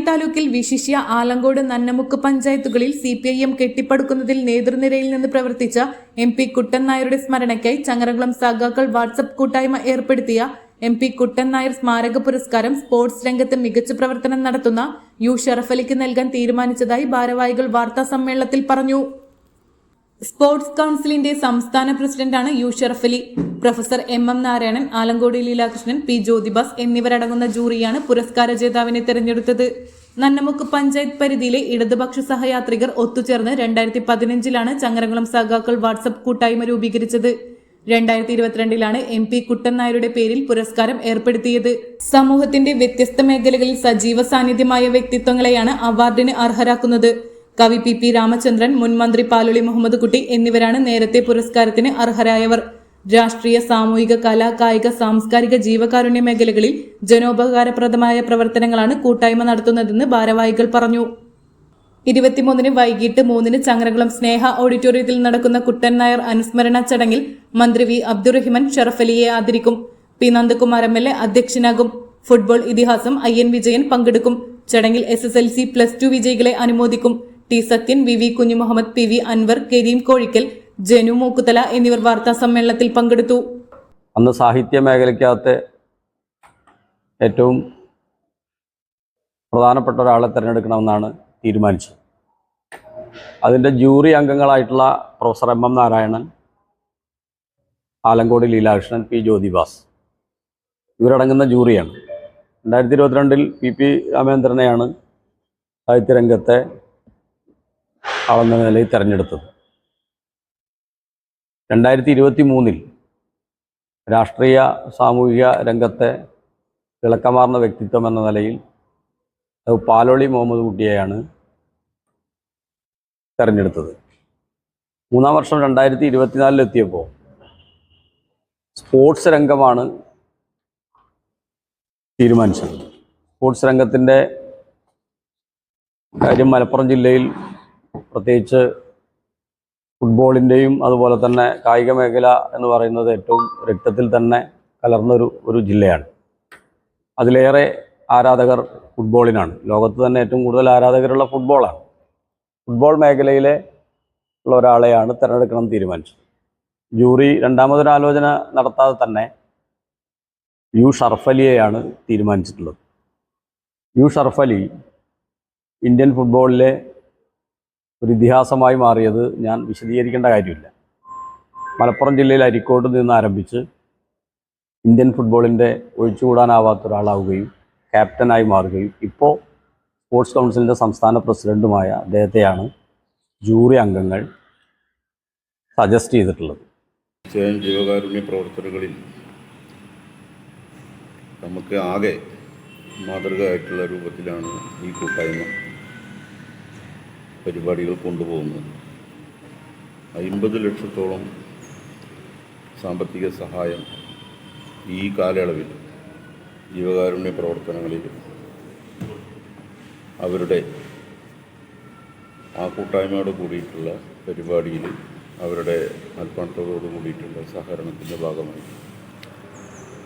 താലൂക്കിൽ വിശിഷ്യ ആലങ്കോട് നന്നമുക്ക് പഞ്ചായത്തുകളിൽ സി പി ഐ എം കെട്ടിപ്പടുക്കുന്നതിൽ നേതൃനിരയിൽ നിന്ന് പ്രവർത്തിച്ച എം പി കുട്ടൻ നായരുടെ സ്മരണയ്ക്കായി ചങ്ങരകുളം സഖാക്കൾ വാട്സപ്പ് കൂട്ടായ്മ ഏർപ്പെടുത്തിയ എം പി കുട്ടൻ നായർ സ്മാരക പുരസ്കാരം സ്പോർട്സ് രംഗത്ത് മികച്ച പ്രവർത്തനം നടത്തുന്ന യു ഷറഫലിക്ക് നൽകാൻ തീരുമാനിച്ചതായി ഭാരവാഹികൾ വാർത്താ സമ്മേളനത്തിൽ പറഞ്ഞു. സ്പോർട്സ് കൗൺസിലിന്റെ സംസ്ഥാന പ്രസിഡന്റാണ് U Sharafali professor M M Narayanan Alankode Leelakrishnan P Jyothibas എന്നിവരടങ്ങുന്ന ജൂറിയാണ് പുരസ്കാര ജേതാവിനെ തെരഞ്ഞെടുത്തത്. നന്നമുക്ക് പഞ്ചായത്ത് പരിധിയിലെ ഇടതുപക്ഷ സഹയാത്രികർ ഒത്തുചേർന്ന് രണ്ടായിരത്തി പതിനഞ്ചിലാണ് ചങ്ങരകുളം സഖാക്കൾ വാട്സപ്പ് കൂട്ടായ്മ രൂപീകരിച്ചത്. രണ്ടായിരത്തി ഇരുപത്തിരണ്ടിലാണ് എം പി കുട്ടൻ നായരുടെ പേരിൽ പുരസ്കാരം ഏർപ്പെടുത്തിയത്. സമൂഹത്തിന്റെ വ്യത്യസ്ത മേഖലകളിൽ സജീവ സാന്നിധ്യമായ വ്യക്തിത്വങ്ങളെയാണ് അവാർഡിന് അർഹരാക്കുന്നത്. കവി പി പി രാമചന്ദ്രൻ മുൻ മന്ത്രി പാലുളി മുഹമ്മദ് കുട്ടി എന്നിവരാണ് നേരത്തെ പുരസ്കാരത്തിന് അർഹരായവർ. രാഷ്ട്രീയ സാമൂഹിക കലാ കായിക സാംസ്കാരിക ജീവകാരുണ്യ മേഖലകളിൽ ജനോപകാരപ്രദമായ പ്രവർത്തനങ്ങളാണ് കൂട്ടായ്മ നടത്തുന്നതെന്ന് ഭാരവാഹികൾ പറഞ്ഞു. ഇരുപത്തിമൂന്നിന് വൈകിട്ട് മൂന്നിന് ചങ്ങരകുളം സ്നേഹ ഓഡിറ്റോറിയത്തിൽ നടക്കുന്ന കുട്ടൻ നായർ അനുസ്മരണ ചടങ്ങിൽ മന്ത്രി വി അബ്ദുറഹിമാൻ ഷറഫലിയെ ആദരിക്കും. P Nandakumar M L A അധ്യക്ഷനാകും. Football ഇതിഹാസം ഐ എൻ വിജയൻ പങ്കെടുക്കും. ചടങ്ങിൽ S S L C plus two വിജയികളെ അനുമോദിക്കും. T. Sathyan V. V. Kunjumuhammed P. V. Anvar Kareem Kozhikkal Janu Mookkuthala എന്നിവർ വാർത്താ സമ്മേളനത്തിൽ പങ്കെടുത്തു. അന്ന് സാഹിത്യ മേഖലയ്ക്കകത്തെ ഏറ്റവും പ്രധാനപ്പെട്ട ഒരാളെ തിരഞ്ഞെടുക്കണമെന്നാണ് തീരുമാനിച്ചത്. അതിന്റെ jury അംഗങ്ങളായിട്ടുള്ള professor M. M. Narayanan Alankode Leelakrishnan P. Jyothibas. ഇവരടങ്ങുന്ന ജൂറിയാണ്. രണ്ടായിരത്തി ഇരുപത്തിരണ്ടിൽ പി. പി. രാമേന്ദ്രനെയാണ് സാഹിത്യരംഗത്തെ ആളെന്ന നിലയിൽ തിരഞ്ഞെടുത്തത്. രണ്ടായിരത്തി ഇരുപത്തി മൂന്നിൽ രാഷ്ട്രീയ സാമൂഹിക രംഗത്തെ തിളക്കമാർന്ന വ്യക്തിത്വം എന്ന നിലയിൽ അത് പാലോളി മുഹമ്മദ് കുട്ടിയെയാണ് തെരഞ്ഞെടുത്തത്. മൂന്നാം വർഷം രണ്ടായിരത്തി ഇരുപത്തിനാലിലെത്തിയപ്പോൾ സ്പോർട്സ് രംഗമാണ് തീരുമാനിച്ചത്. സ്പോർട്സ് രംഗത്തിന്റെ കാര്യം മലപ്പുറം ജില്ലയിൽ പ്രത്യേകിച്ച് ഫുട്ബോളിന്റെയും അതുപോലെ തന്നെ കായിക മേഖല എന്ന് പറയുന്നത് ഏറ്റവും രക്തത്തിൽ തന്നെ കലർന്നൊരു ഒരു ജില്ലയാണ്. അതിലേറെ ആരാധകർ ഫുട്ബോളിനാണ്. ലോകത്ത് തന്നെ ഏറ്റവും കൂടുതൽ ആരാധകരുള്ള ഫുട്ബോളാണ്. ഫുട്ബോൾ മേഖലയിലെ ഉള്ള ഒരാളെയാണ് തിരഞ്ഞെടുക്കണം തീരുമാനിച്ചത്. ജൂറി രണ്ടാമതൊരാലോചന നടത്താതെ തന്നെ യു ഷർഫലിയെയാണ് തീരുമാനിച്ചിട്ടുള്ളത്. യു ഷർഫലി ഇന്ത്യൻ ഫുട്ബോളിലെ ഒരു ഇതിഹാസമായി മാറിയത് ഞാൻ വിശദീകരിക്കേണ്ട കാര്യമില്ല. മലപ്പുറം ജില്ലയിൽ അരിക്കോട് നിന്ന് ആരംഭിച്ച് ഇന്ത്യൻ ഫുട്ബോളിന്റെ ഒഴിച്ചുകൂടാനാവാത്ത ഒരാളാവുകയും ക്യാപ്റ്റനായി മാറുകയും ഇപ്പോൾ സ്പോർട്സ് കൗൺസിലിന്റെ സംസ്ഥാന പ്രസിഡന്റുമായ അദ്ദേഹത്തെയാണ് ജൂറി അംഗങ്ങൾ സജസ്റ്റ് ചെയ്തിട്ടുള്ളത്. തീർച്ചയായും ജീവകാരുണ്യ പ്രവർത്തനങ്ങളിൽ നമുക്ക് ആകെ മാതൃകയായിട്ടുള്ള രൂപത്തിലാണ് ഈ കൂട്ടായ്മ. പരിപാടികൾ കൊണ്ടുപോകുന്നത് അമ്പത് ലക്ഷത്തോളം സാമ്പത്തിക സഹായം ഈ കാലയളവിൽ ജീവകാരുണ്യ പ്രവർത്തനങ്ങളിൽ അവരുടെ ആ കൂട്ടായ്മയോട് കൂടിയിട്ടുള്ള പരിപാടിയിൽ അവരുടെ അർപ്പണത്തോടു കൂടിയിട്ടുള്ള സഹകരണത്തിന്റെ ഭാഗമായി.